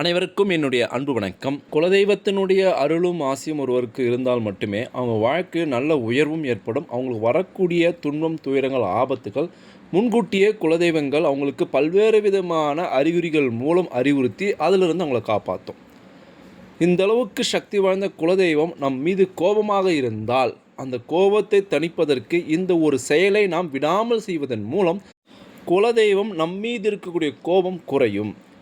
அனைவருக்கும் என்னுடைய அன்பு வணக்கம். குலதெய்வத்தினுடைய அருளும் ஆசியும் ஒருவருக்கு இருந்தால் மட்டுமே அவங்க வாழ்க்கையில் நல்ல உயர்வும் ஏற்படும். அவங்களுக்கு வரக்கூடிய துன்பம் துயரங்கள் ஆபத்துகள் முன்கூட்டியே குலதெய்வங்கள் அவங்களுக்கு பல்வேறு விதமான அறிகுறிகள் மூலம் அறிவுறுத்தி அதிலிருந்து அவங்கள காப்பாற்றும். இந்த அளவுக்கு சக்தி வாய்ந்த குலதெய்வம் நம் மீது கோபமாக இருந்தால் அந்த கோபத்தை தணிப்பதற்கு இந்த ஒரு செயலை நாம் விடாமல் செய்வதன் மூலம் குலதெய்வம் நம் மீது இருக்கக்கூடிய கோபம் குறையும்.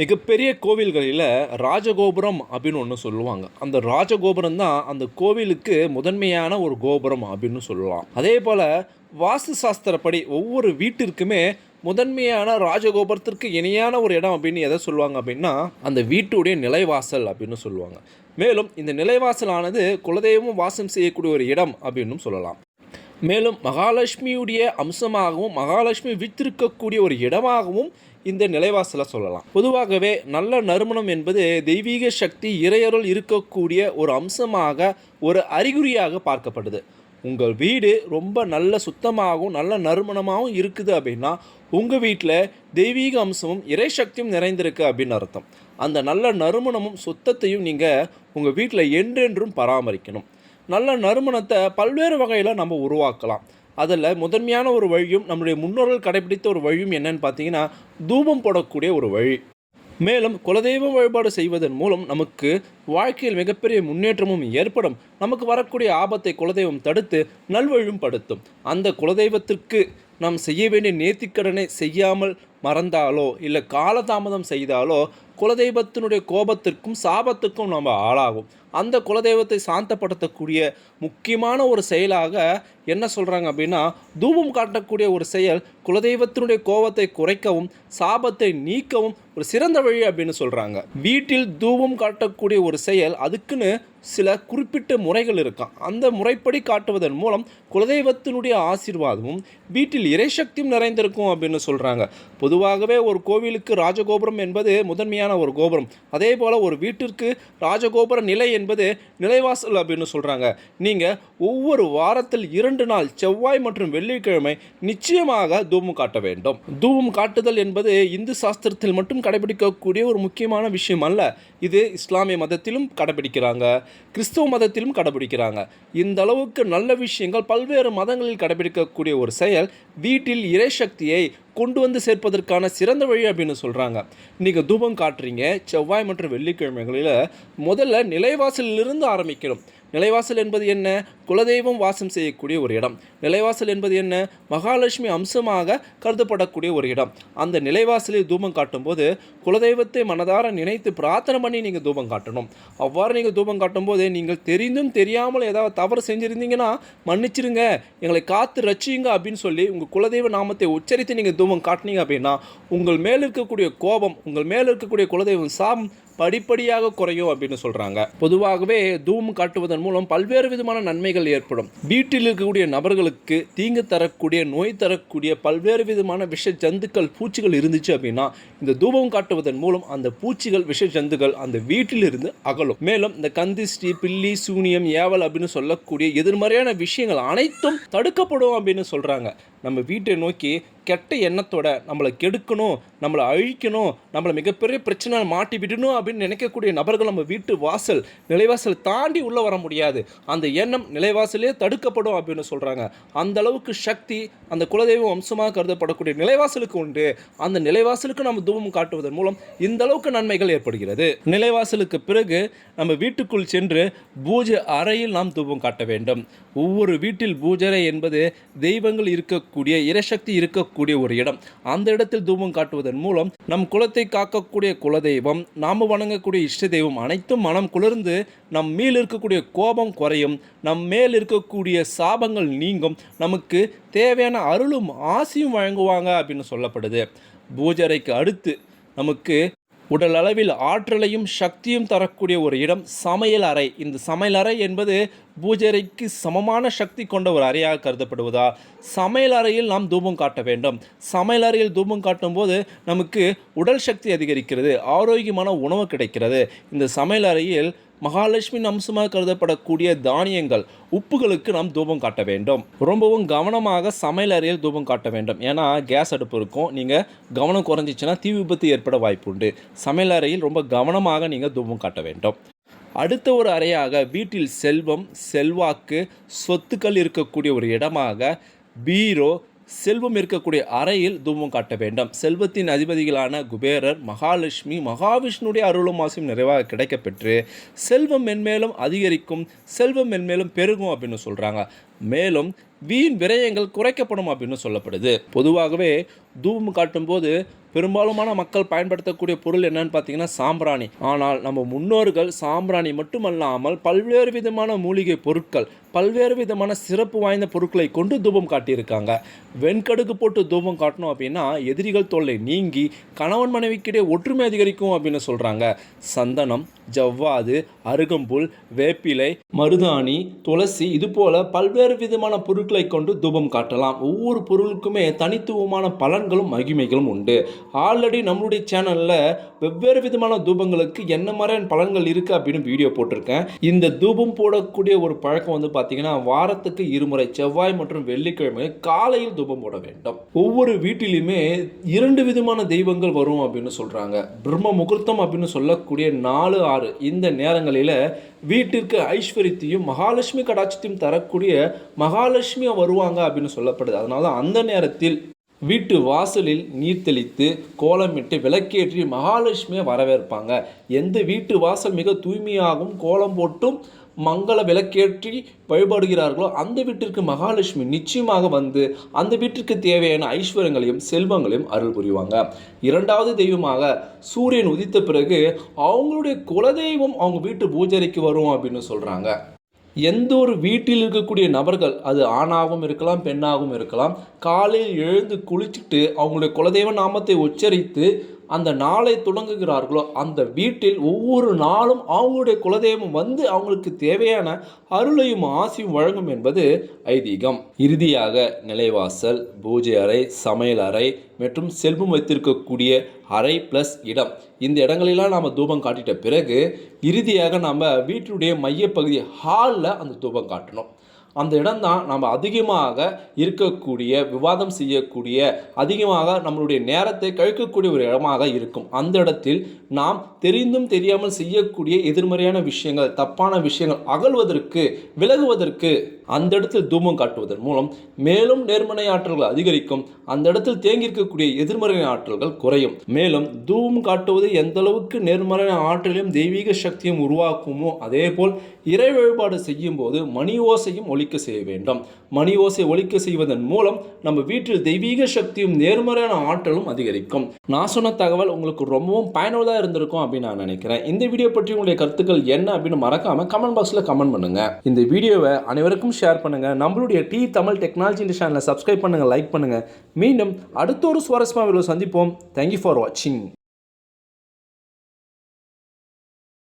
மிகப்பெரிய கோவில்களில் ராஜகோபுரம் அப்படின்னு ஒன்று சொல்லுவாங்க. அந்த ராஜகோபுரம் தான் அந்த கோவிலுக்கு முதன்மையான ஒரு கோபுரம் அப்படின்னு சொல்லலாம். அதே போல் வாஸ்து சாஸ்திரப்படி ஒவ்வொரு வீட்டிற்குமே முதன்மையான ராஜகோபுரத்திற்கு இணையான ஒரு இடம் அப்படின்னு எதை சொல்லுவாங்க அப்படின்னா அந்த வீட்டுடைய நிலைவாசல் அப்படின்னு சொல்லுவாங்க. மேலும் இந்த நிலைவாசலானது குலதெய்வம் வாசம் செய்யக்கூடிய ஒரு இடம் அப்படின்னு சொல்லலாம். மேலும் மகாலட்சுமியுடைய அம்சமாகவும் மகாலட்சுமி வித்திருக்கக்கூடிய ஒரு இடமாகவும் இந்த நிலைவாசலை சொல்லலாம். பொதுவாகவே நல்ல நறுமணம் என்பது தெய்வீக சக்தி இறையருள் இருக்கக்கூடிய ஒரு அம்சமாக ஒரு அறிகுறியாக பார்க்கப்படுது. உங்கள் வீடு ரொம்ப நல்ல சுத்தமாகவும் நல்ல நறுமணமாகவும் இருக்குது அப்படின்னா உங்கள் வீட்டில் தெய்வீக அம்சமும் இறைசக்தியும் நிறைந்திருக்கு அப்படின்னு அர்த்தம். அந்த நல்ல நறுமணமும் சுத்தத்தையும் நீங்கள் உங்கள் வீட்டில் என்றென்றும் பராமரிக்கணும். நல்ல நறுமணத்தை பல்வேறு வகையில் நம்ம உருவாக்கலாம். அதில் முதன்மையான ஒரு வழியும் நம்முடைய முன்னோர்கள் கடைபிடித்த ஒரு வழியும் என்னன்னு பார்த்தீங்கன்னா தூபம் போடக்கூடிய ஒரு வழி. மேலும் குலதெய்வ வழிபாடு செய்வதன் மூலம் நமக்கு வாழ்க்கையில் மிகப்பெரிய முன்னேற்றமும் ஏற்படும். நமக்கு வரக்கூடிய ஆபத்தை குலதெய்வம் தடுத்து நல்வழியும் படுத்தும். அந்த குலதெய்வத்திற்கு நாம் செய்ய வேண்டிய நேர்த்திக்கடனை செய்யாமல் மறந்தாலோ இல்லை காலதாமதம் செய்தாலோ குலதெய்வத்தினுடைய கோபத்திற்கும் சாபத்துக்கும் நம்ம ஆளாகும் அந்த குலதெய்வத்தை சாந்தப்படுத்தக்கூடிய முக்கியமான ஒரு செயலாக என்ன சொல்கிறாங்க அப்படின்னா தூபம் காட்டக்கூடிய ஒரு செயல் குலதெய்வத்தினுடைய கோபத்தை குறைக்கவும் சாபத்தை நீக்கவும் ஒரு சிறந்த வழி அப்படின்னு சொல்கிறாங்க வீட்டில் தூபம் காட்டக்கூடிய ஒரு செயல் அதுக்குன்னு சில குறிப்பிட்ட முறைகள் இருக்கும். அந்த முறைப்படி காட்டுவதன் மூலம் குலதெய்வத்தினுடைய ஆசீர்வாதமும் வீட்டில் இறைசக்தியும் நிறைந்திருக்கும் அப்படின்னு சொல்கிறாங்க பொதுவாகவே ஒரு கோவிலுக்கு ராஜகோபுரம் என்பது முதன்மையான ஒரு கோபுரம். அதே போல் ஒரு வீட்டிற்கு ராஜகோபுர நிலை என்பது நிலைவாசல் அப்படின்னு சொல்கிறாங்க நீங்கள் ஒவ்வொரு வாரத்தில் இரண்டு நாள் செவ்வாய் மற்றும் வெள்ளிக்கிழமை நிச்சயமாக தூபம் காட்ட வேண்டும். தூபம் காட்டுதல் என்பது இந்து சாஸ்திரத்தில் மட்டும் கடைபிடிக்கக்கூடிய ஒரு முக்கியமான விஷயம் அல்ல. இது இஸ்லாமிய மதத்திலும் கடைபிடிக்கிறாங்க. கிறிஸ்துவ மதத்திலும் கடைபிடிக்கிறாங்க. இந்த அளவுக்கு நல்ல விஷயங்கள் பல்வேறு மதங்களில் கடைபிடிக்கக்கூடிய ஒரு செயல் வீட்டில் இறைசக்தியை கொண்டு வந்து சேர்ப்பதற்கான சிறந்த வழி அப்படின்னு சொல்கிறாங்க நீங்கள் தூபம் காட்டுறீங்க செவ்வாய் மற்றும் வெள்ளிக்கிழமைகளில் முதல்ல நிலைவாசலிலிருந்து ஆரம்பிக்கணும். நிலைவாசல் என்பது என்ன? குலதெய்வம் வாசம் செய்யக்கூடிய ஒரு இடம். நிலைவாசல் என்பது என்ன? மகாலட்சுமி அம்சமாக கருதப்படக்கூடிய ஒரு இடம். அந்த நிலைவாசலில் தூபம் காட்டும்போது குலதெய்வத்தை மனதார நினைத்து பிரார்த்தனை பண்ணி நீங்கள் தூபம் காட்டணும். அவ்வாறு நீங்கள் தூபம் காட்டும்போது நீங்கள் தெரிந்தும் தெரியாமல் ஏதாவது தவறு செஞ்சுருந்தீங்கன்னா மன்னிச்சிருங்க. எங்களை காத்து ரட்சியுங்க அப்படின்னு சொல்லி உங்கள் குலதெய்வ நாமத்தை உச்சரித்து நீங்கள் தூபம் காட்டினீங்க அப்படின்னா உங்கள் மேல் இருக்கக்கூடிய கோபம் உங்கள் மேல் இருக்கக்கூடிய குலதெய்வம் சாபம் படிப்படியாக குறையும் அப்படின்னு சொல்கிறாங்க பொதுவாகவே தூம் காட்டுவதன் மூலம் பல்வேறு விதமான நன்மைகள் ஏற்படும். வீட்டில் இருக்கக்கூடிய நபர்களுக்கு தீங்கு தரக்கூடிய நோய் தரக்கூடிய பல்வேறு விதமான விஷ ஜந்துக்கள் பூச்சிகள் இருந்துச்சு அப்படின்னா இந்த தூபம் காட்டுவதன் மூலம் அந்த பூச்சிகள் விஷ ஜந்துக்கள் அந்த வீட்டிலிருந்து அகலும். மேலும் இந்த கந்திஷ்டி பில்லி சூனியம் ஏவல் அப்படின்னு சொல்லக்கூடிய எதிர்மறையான விஷயங்கள் அனைத்தும் தடுக்கப்படும் அப்படின்னு சொல்கிறாங்க நம்ம வீட்டை நோக்கி கெட்ட எண்ணத்தோட நம்மளை கெடுக்கணும் நம்மளை அழிக்கணும் நம்மளை மிகப்பெரிய பிரச்சனை மாட்டி விடணும் அப்படின்னு நினைக்கக்கூடிய நபர்கள் நம்ம வீட்டு வாசல் நிலைவாசல் தாண்டி உள்ளே வர முடியாது. அந்த எண்ணம் நிலைவாசலே தடுக்கப்படும் அப்படின்னு சொல்கிறாங்க அந்த அளவுக்கு சக்தி அந்த குலதெய்வம் அம்சமாக கருதப்படக்கூடிய நிலைவாசலுக்கு உண்டு. அந்த நிலைவாசலுக்கு நம்ம தூபம் காட்டுவதன் மூலம் இந்த அளவுக்கு நன்மைகள் ஏற்படுகிறது. நிலைவாசலுக்கு பிறகு நம்ம வீட்டுக்குள் சென்று பூஜை அறையில் நாம் தூபம் காட்ட வேண்டும். ஒவ்வொரு வீட்டில் பூஜரை என்பது தெய்வங்கள் இருக்க இருக்கக்கூடிய இறைசக்தி இருக்கக்கூடிய ஒரு இடம். அந்த இடத்தில் தூபம் காட்டுவதன் மூலம் நம் குலத்தை காக்கக்கூடிய குலதெய்வம் நாம் வணங்கக்கூடிய இஷ்ட தெய்வம் அனைத்தும் மனம் குளிர்ந்து நம் மேல் இருக்கக்கூடிய கோபம் குறையும். நம் மேல் இருக்கக்கூடிய சாபங்கள் நீங்கும். நமக்கு தேவையான அருளும் ஆசியும் வழங்குவாங்க அப்படின்னு சொல்லப்படுது. பூஜரைக்கு அடுத்து நமக்கு உடல் அளவில் ஆற்றலையும் சக்தியும் தரக்கூடிய ஒரு இடம் சமையல் அறை. இந்த சமையல் அறை என்பது பூஜரைக்கு சமமான சக்தி கொண்ட ஒரு அறையாக கருதப்படுவதால் சமையல் அறையில் நாம் தூபம் காட்ட வேண்டும். சமையல் அறையில் தூபம் காட்டும் போது நமக்கு உடல் சக்தி அதிகரிக்கிறது ஆரோக்கியமான உணவு கிடைக்கிறது. இந்த சமையல் அறையில் மகாலட்சுமி அம்சமாக கருதப்படக்கூடிய தானியங்கள் உப்புகளுக்கு நாம் தூபம் காட்ட வேண்டும். ரொம்பவும் கவனமாக சமையல் அறையில் தூபம் காட்ட வேண்டும். ஏன்னா கேஸ் அடுப்பு இருக்கும். நீங்கள் கவனம் குறைஞ்சிச்சுன்னா தீ விபத்து ஏற்பட வாய்ப்புண்டு. சமையல் அறையில் ரொம்ப கவனமாக நீங்கள் தூபம் காட்ட வேண்டும். அடுத்த ஒரு அறையாக வீட்டில் செல்வம் செல்வாக்கு சொத்துக்கள் இருக்கக்கூடிய ஒரு இடமாக பீரோ செல்வம் இருக்கக்கூடிய அறையில் தூபம் காட்ட வேண்டும். செல்வத்தின் அதிபதிகளான குபேரர் மகாலட்சுமி மகாவிஷ்ணுடைய அருளும் ஆசையும் நிறைவாக கிடைக்கப்பெற்று செல்வம் மென்மேலும் அதிகரிக்கும் செல்வம் மென்மேலும் பெருகும் அப்படின்னு சொல்கிறாங்க மேலும் வீண் விரயங்கள் குறைக்கப்படும் அப்படின்னு சொல்லப்படுது. பொதுவாகவே தூபம் காட்டும்போது பெரும்பாலுமான மக்கள் பயன்படுத்தக்கூடிய பொருள் என்னன்னு பார்த்தீங்கன்னா சாம்பிராணி. ஆனால் நம்ம முன்னோர்கள் சாம்பிராணி மட்டுமல்லாமல் பல்வேறு விதமான மூலிகை பொருட்கள் பல்வேறு விதமான சிறப்பு வாய்ந்த பொருட்களை கொண்டு தூபம் காட்டியிருக்காங்க. வெண்கடுகு போட்டு தூபம் காட்டணும் அப்படின்னா எதிரிகள் தொல்லை நீங்கி கணவன் மனைவிக்கிடையே ஒற்றுமை அதிகரிக்கும் அப்படின்னு சொல்கிறாங்க சந்தனம் ஜவ்வாது அருகம்புல் வேப்பிலை மருதாணி துளசி இது போல் பல்வேறு விதமான பொருட்களை கொண்டு தூபம் காட்டலாம். ஒவ்வொரு பொருளுக்குமே தனித்துவமான பலன்களும் மகிமைகளும் உண்டு. ஆல்ரெடி நம்மளுடைய சேனலில் வெவ்வேறு விதமான தூபங்களுக்கு என்ன மாதிரியான பலன்கள் இருக்குது அப்படின்னு வீடியோ போட்டிருக்கேன். இந்த தூபம் போடக்கூடிய ஒரு பழக்கம் வந்து பார்த்தீங்கன்னா வாரத்துக்கு இருமுறை செவ்வாய் மற்றும் வெள்ளிக்கிழமை காலையில் தூபம் போட வேண்டும். ஒவ்வொரு வீட்டிலுமே இரண்டு விதமான தெய்வங்கள் வரும் அப்படின்னு சொல்கிறாங்க பிரம்ம முகூர்த்தம் அப்படின்னு சொல்லக்கூடிய நாலு ஆறு இந்த நேரங்களில் வீட்டிற்கு ஐஸ்வர்யத்தையும் மகாலட்சுமி கடாட்சத்தையும் தரக்கூடிய மகாலட்சுமியா வருவாங்க அப்படின்னு சொல்லப்படுது. அதனால அந்த நேரத்தில் வீட்டு வாசலில் நீர் தெளித்து கோலமிட்டு விளக்கேற்றி மகாலட்சுமியை வரவேற்பாங்க. எந்த வீட்டு வாசல் மிக தூய்மையாகவும் கோலம் போட்டும் மங்கள விளக்கேற்றி வழிபடுகிறார்களோ அந்த வீட்டிற்கு மகாலட்சுமி நிச்சயமாக வந்து அந்த வீட்டிற்கு தேவையான ஐஸ்வர்யங்களையும் செல்வங்களையும் அருள் புரிவாங்க. இரண்டாவது தெய்வமாக சூரியன் உதித்த பிறகு அவங்களுடைய குலதெய்வம் அவங்க வீட்டு பூஜைக்கு வரும் அப்படின்னு சொல்கிறாங்க எந்த ஒரு வீட்டில் இருக்கக்கூடிய நபர்கள் அது ஆணாகவும் இருக்கலாம் பெண்ணாகவும் இருக்கலாம் காலையில் எழுந்து குளிச்சுட்டு அவங்களுடைய குலதெய்வ நாமத்தை உச்சரித்து அந்த நாளை தொடங்குகிறார்களோ அந்த வீட்டில் ஒவ்வொரு நாளும் அவங்களுடைய குலதெய்வம் வந்து அவங்களுக்கு தேவையான அருளையும் ஆசையும் வழங்கும் என்பது ஐதீகம். இறுதியாக நிலைவாசல் பூஜை அறை சமையல் அறை மற்றும் செல்வம் வைத்திருக்கக்கூடிய அறை ப்ளஸ் இடம். இந்த இடங்களெல்லாம் நாம் தூபம் காட்டிட்ட பிறகு இறுதியாக நம்ம வீட்டினுடைய மையப்பகுதி ஹாலில் அந்த தூபம் காட்டணும். அந்த இடம் தான் நம்ம அதிகமாக இருக்கக்கூடிய விவாதம் செய்யக்கூடிய அதிகமாக நம்மளுடைய நேரத்தை கழிக்கக்கூடிய ஒரு இடமாக இருக்கும். அந்த இடத்தில் நாம் தெரிந்தும் தெரியாமல் செய்யக்கூடிய எதிர்மறையான விஷயங்கள் தப்பான விஷயங்கள் அகழ்வதற்கு விலகுவதற்கு அந்த இடத்தில் தூமம் காட்டுவதன் மூலம் மேலும் நேர்மனை ஆற்றல்கள் அதிகரிக்கும். அந்த இடத்தில் தேங்கியிருக்கக்கூடிய எதிர்மறை ஆற்றல்கள் குறையும். மேலும் தூமம் காட்டுவது எந்த அளவுக்கு நேர்மறை ஆற்றலையும் தெய்வீக சக்தியும் உருவாக்குமோ அதே போல் இறை வழிபாடு செய்யும் போது மணி ஓசையும் ஒழிக்க செய்ய வேண்டும். மணி ஓசை ஒழிக்க செய்வதன் மூலம் நம்ம வீட்டில் தெய்வீக சக்தியும் நேர்மறையான ஆற்றலும் அதிகரிக்கும். நான் சொன்ன தகவல் உங்களுக்கு ரொம்பவும் பயனுள்ளதாக இருந்திருக்கும் அப்படின்னு நான் நினைக்கிறேன். இந்த வீடியோ பற்றி உங்களுடைய கருத்துக்கள் என்ன அப்படின்னு மறக்காம கமெண்ட் பாக்ஸில் கமெண்ட் பண்ணுங்க. இந்த வீடியோவை அனைவருக்கும் ஷேர் பண்ணுங்க. நம்மளுடைய டி தமிழ் டெக்னாலஜி இந்த சேனலை சப்ஸ்கிரைப் பண்ணுங்க லைக் பண்ணுங்க. மீண்டும் அடுத்த ஒரு சுவாரஸ்யமாக சந்திப்போம். தேங்க்யூ ஃபார் வாட்சிங்